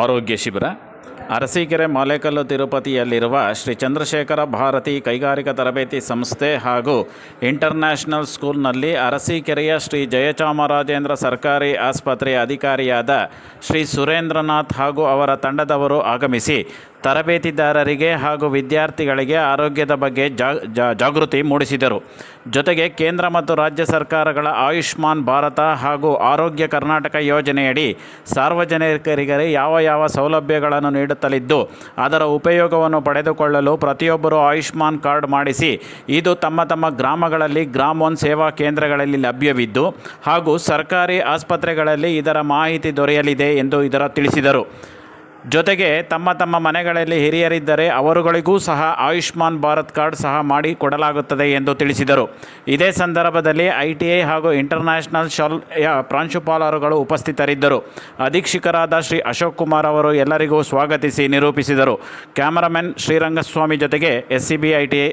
ಆರೋಗ್ಯ ಶಿಬಿರ ಅರಸೀಕೆರೆ ಮಾಲೇಕಲ್ಲು ತಿರುಪತಿಯಲ್ಲಿರುವ ಶ್ರೀ ಚಂದ್ರಶೇಖರ ಭಾರತಿ ಕೈಗಾರಿಕಾ ತರಬೇತಿ ಸಂಸ್ಥೆ ಹಾಗೂ ಇಂಟರ್ನ್ಯಾಷನಲ್ ಸ್ಕೂಲ್ನಲ್ಲಿ ಅರಸೀಕೆರೆಯ ಶ್ರೀ ಜಯಚಾಮರಾಜೇಂದ್ರ ಸರ್ಕಾರಿ ಆಸ್ಪತ್ರೆಯ ಅಧಿಕಾರಿಯಾದ ಶ್ರೀ ಸುರೇಂದ್ರನಾಥ್ ಹಾಗೂ ಅವರ ತಂಡದವರು ಆಗಮಿಸಿ, ತರಬೇತಿದಾರರಿಗೆ ಹಾಗೂ ವಿದ್ಯಾರ್ಥಿಗಳಿಗೆ ಆರೋಗ್ಯದ ಬಗ್ಗೆ ಜಾಗೃತಿ ಮೂಡಿಸಿದರು. ಜೊತೆಗೆ ಕೇಂದ್ರ ಮತ್ತು ರಾಜ್ಯ ಸರ್ಕಾರಗಳ ಆಯುಷ್ಮಾನ್ ಭಾರತ ಹಾಗೂ ಆರೋಗ್ಯ ಕರ್ನಾಟಕ ಯೋಜನೆಯಡಿ ಸಾರ್ವಜನಿಕರಿಗೆ ಯಾವ ಯಾವ ಸೌಲಭ್ಯಗಳನ್ನು ನೀಡುತ್ತಲಿದ್ದು ಅದರ ಉಪಯೋಗವನ್ನು ಪಡೆದುಕೊಳ್ಳಲು ಪ್ರತಿಯೊಬ್ಬರು ಆಯುಷ್ಮಾನ್ ಕಾರ್ಡ್ ಮಾಡಿಸಿ. ಇದು ತಮ್ಮ ತಮ್ಮ ಗ್ರಾಮಗಳಲ್ಲಿ ಗ್ರಾಮ್ ಒನ್ ಸೇವಾ ಕೇಂದ್ರಗಳಲ್ಲಿ ಲಭ್ಯವಿದ್ದು, ಹಾಗೂ ಸರ್ಕಾರಿ ಆಸ್ಪತ್ರೆಗಳಲ್ಲಿ ಇದರ ಮಾಹಿತಿ ದೊರೆಯಲಿದೆ ಎಂದು ಇದರ ತಿಳಿಸಿದರು. ಜೊತೆಗೆ ತಮ್ಮ ತಮ್ಮ ಮನೆಗಳಲ್ಲಿ ಹಿರಿಯರಿದ್ದರೆ ಅವರುಗಳಿಗೂ ಸಹ ಆಯುಷ್ಮಾನ್ ಭಾರತ್ ಕಾರ್ಡ್ ಸಹ ಮಾಡಿ ಕೊಡಲಾಗುತ್ತದೆ ಎಂದು ತಿಳಿಸಿದರು. ಇದೇ ಸಂದರ್ಭದಲ್ಲಿ ಐ ಟಿ ಐ ಹಾಗೂ ಇಂಟರ್ನ್ಯಾಷನಲ್ ಶಾಲ್ ಪ್ರಾಂಶುಪಾಲರುಗಳು ಉಪಸ್ಥಿತರಿದ್ದರು. ಅಧೀಕ್ಷಕರಾದ ಶ್ರೀ ಅಶೋಕ್ ಕುಮಾರ್ ಅವರು ಎಲ್ಲರಿಗೂ ಸ್ವಾಗತಿಸಿ ನಿರೂಪಿಸಿದರು. ಕ್ಯಾಮರಾಮನ್ ಶ್ರೀರಂಗಸ್ವಾಮಿ ಜೊತೆಗೆ S C B I T I